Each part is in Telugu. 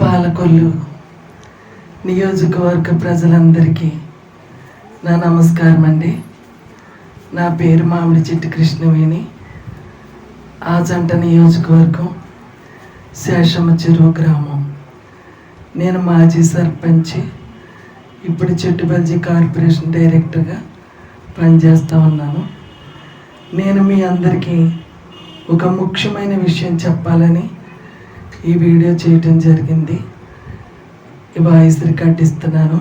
పాలకొల్లు నియోజకవర్గ ప్రజలందరికీ నా నమస్కారం అండి. నా పేరు మామిడి చెట్టు కృష్ణవేణి. ఆజంట నియోజకవర్గం శేషమ్మ చెరువు గ్రామం. నేను మాజీ సర్పంచ్ ఇప్పుడు చెట్టుబల్జీ కార్పొరేషన్ డైరెక్టర్గా పనిచేస్తూ ఉన్నాను. నేను మీ అందరికీ ఒక ముఖ్యమైన విషయం చెప్పాలని ఈ వీడియో చేయటం జరిగింది. వాయిస్ రికార్డ్ ఇస్తున్నాను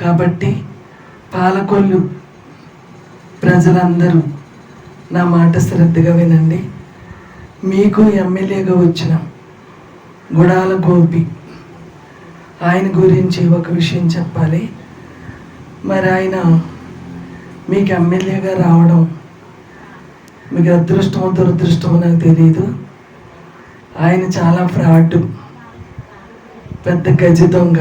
కాబట్టి పాలకొల్లు ప్రజలందరూ నా మాట శ్రద్ధగా వినండి. మీకు ఎమ్మెల్యేగా వచ్చిన గుడాల గోపి ఆయన గురించి ఒక విషయం చెప్పాలి. మరి ఆయన మీకు ఎమ్మెల్యేగా రావడం మీకు అదృష్టమో దురదృష్టమో నాకు తెలియదు ఆయన చాలా ఫ్రాడ్ పెద్ద గజ దొంగ.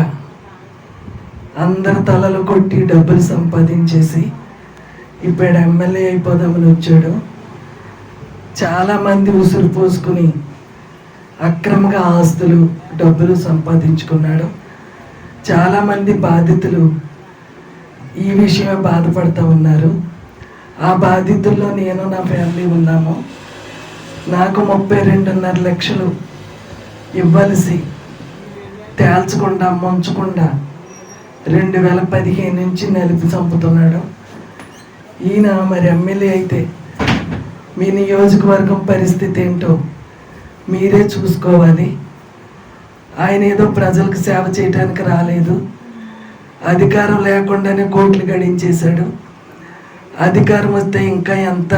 అందరి తలలు కొట్టి డబ్బులు సంపాదించేసి ఇప్పుడు ఎమ్మెల్యే అయిపోదామని వచ్చాడు. చాలామంది ఉసురు పోసుకుని అక్రమంగా ఆస్తులు డబ్బులు సంపాదించుకున్నాడు. చాలామంది బాధితులు ఈ విషయమే బాధపడుతూ ఉన్నారు. ఆ బాధితుల్లో నేను నా ఫ్యామిలీ ఉన్నాము. నాకు ముప్పై రెండున్నర లక్షలు ఇవ్వలసి తేల్చకుండా ముంచకుండా రెండు వేల పదిహేను నుంచి నలిపి చంపుతున్నాడు. ఈయన మరి ఎమ్మెల్యే అయితే మీ నియోజకవర్గం పరిస్థితి ఏంటో మీరే చూసుకోవాలి. ఆయన ఏదో ప్రజలకు సేవ చేయడానికి రాలేదు. అధికారం లేకుండానే కోట్లు గడించేశాడు. అధికారం వస్తే ఇంకా ఎంత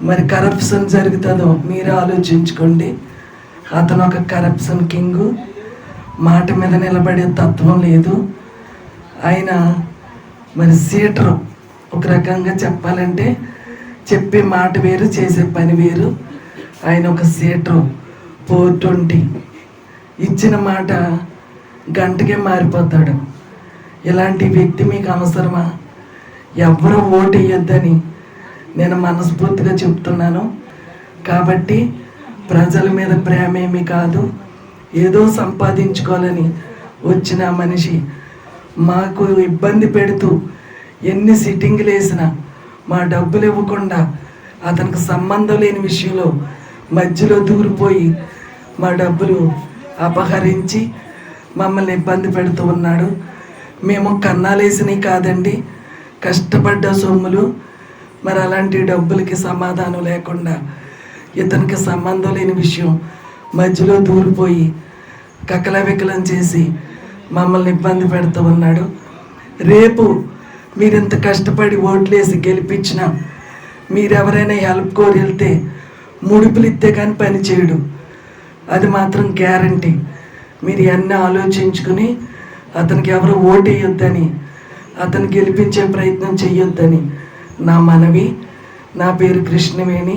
మరి కరప్షన్ జరుగుతుందో మీరు ఆలోచించుకోండి. అతను ఒక కరప్షన్ కింగ్ మాట మీద నిలబడే తత్వం లేదు. ఆయన మరి సీటరు ఒక రకంగా చెప్పాలంటే చెప్పే మాట వేరు చేసే పని వేరు. ఆయన ఒక సీటరు ఫోర్ ట్వంటీ ఇచ్చిన మాట గంటకే మారిపోతాడు. ఇలాంటి వ్యక్తి మీకు అవసరమా? ఎవరు ఓటు వేయొద్దని నేను మనస్ఫూర్తిగా చెప్తున్నాను. కాబట్టి ప్రజల మీద ప్రేమ ఏమీ కాదు. ఏదో సంపాదించుకోవాలని వచ్చిన మనిషి మాకు ఇబ్బంది పెడుతూ ఎన్ని సిట్టింగ్లు వేసినా మా డబ్బులు ఇవ్వకుండా అతనికి సంబంధం లేని విషయంలో మధ్యలో దూరిపోయి మా డబ్బులు అపహరించి మమ్మల్ని ఇబ్బంది పెడుతూ ఉన్నాడు. మేము కన్నాలేసినవి కాదండి. కష్టపడ్డ సొమ్ములు మరి అలాంటి డబ్బులకి సమాధానం లేకుండా ఇతనికి సంబంధం లేని విషయం మధ్యలో దూరిపోయి కకలవికలం చేసి మమ్మల్ని ఇబ్బంది పెడుతూ ఉన్నాడు. రేపు మీరు ఇంత కష్టపడి ఓట్లేసి గెలిపించిన మీరెవరైనా హెల్ప్ కోరి వెళ్తే ముడుపులు ఇస్తే కానీ పని చేయడు. అది మాత్రం గ్యారంటీ. మీరు అన్నీ ఆలోచించుకుని అతనికి ఎవరు ఓటు వేయొద్దని అతను గెలిపించే ప్రయత్నం చేయొద్దని నా మనవి నా పేరు కృష్ణవేణి.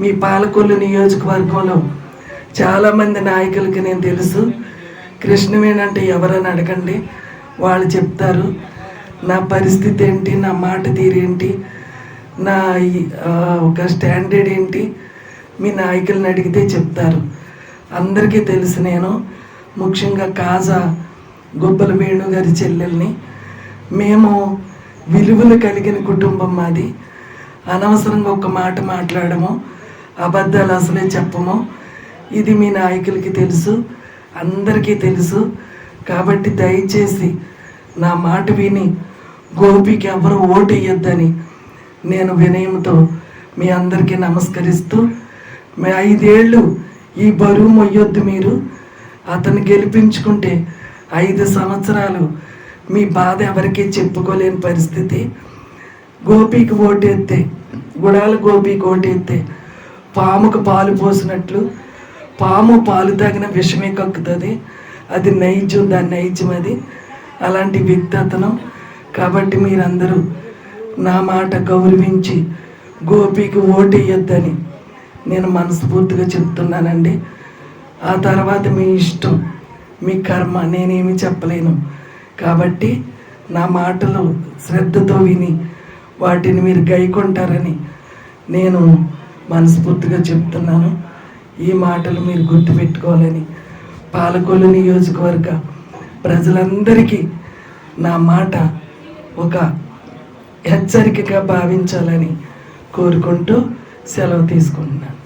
మీ పాలకొల్లు నియోజకవర్గంలో చాలామంది నాయకులకి నేను తెలుసు. కృష్ణవేణి అంటే ఎవరని అడగండి. వాళ్ళు చెప్తారు నా పరిస్థితి ఏంటి నా మాట తీరేంటి నా ఒక స్టాండర్డ్ ఏంటి మీ నాయకులను అడిగితే చెప్తారు. అందరికీ తెలుసు నేను. ముఖ్యంగా కాజా గొప్పల వేణు గారి చెల్లెల్ని. మేము విలువలు కలిగిన కుటుంబం మాది. అనవసరంగా ఒక మాట మాట్లాడము అబద్ధాలు అసలే చెప్పము. ఇది మీ నాయకులకి తెలుసు అందరికీ తెలుసు. కాబట్టి దయచేసి నా మాట విని గోపికి ఎవరు ఓటు వేయొద్దని నేను వినయంతో మీ అందరికీ నమస్కరిస్తూ మీ ఐదేళ్ళు ఈ బరువు మొయ్యొద్దు మీరు. అతను గెలిపించుకుంటే ఐదు సంవత్సరాలు మీ బాధ ఎవరికీ చెప్పుకోలేని పరిస్థితి. గోపికి ఓటేస్తే గుడాల గోపికి ఓటేస్తే పాముకు పాలు పోసినట్లు పాము పాలు తాగిన విషమే కక్కుతుంది. అది నైజం దాని నైజం అది. అలాంటి వ్యక్తి అతను. కాబట్టి మీరందరూ నా మాట గౌరవించి గోపికి ఓటేయొద్దని నేను మనస్ఫూర్తిగా చెప్తున్నానండి. ఆ తర్వాత మీ ఇష్టం మీ కర్మ నేనేమి చెప్పలేను. కాబట్టి నా మాటలు శ్రద్ధతో విని వాటిని మీరు గైకొంటారని నేను మనస్ఫూర్తిగా చెప్తున్నాను. ఈ మాటలు మీరు గుర్తుపెట్టుకోవాలని పాలకొల్లు నియోజకవర్గ ప్రజలందరికీ నా మాట ఒక హెచ్చరికగా భావించాలని కోరుకుంటూ సెలవు తీసుకుంటున్నాను.